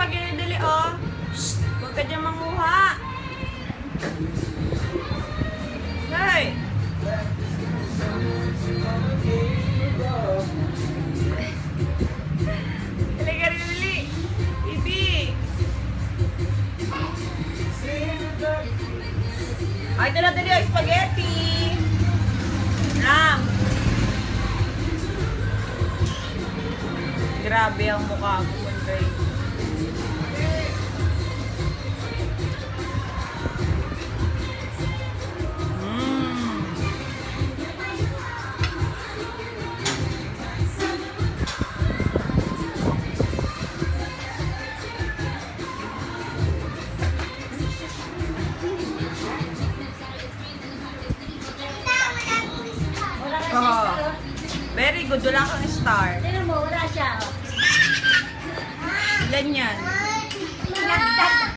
pagdili dili oh. Shh, huwag ka dyan manguha. Hey! Halika dili. Ibi. Ay, ito na dili, oh, spaghetti. Ram. Grabe ang mukha ko, Monday. Very good. Wala kang star. Tingnan mo, wala siya. Ilan yan? Nagdag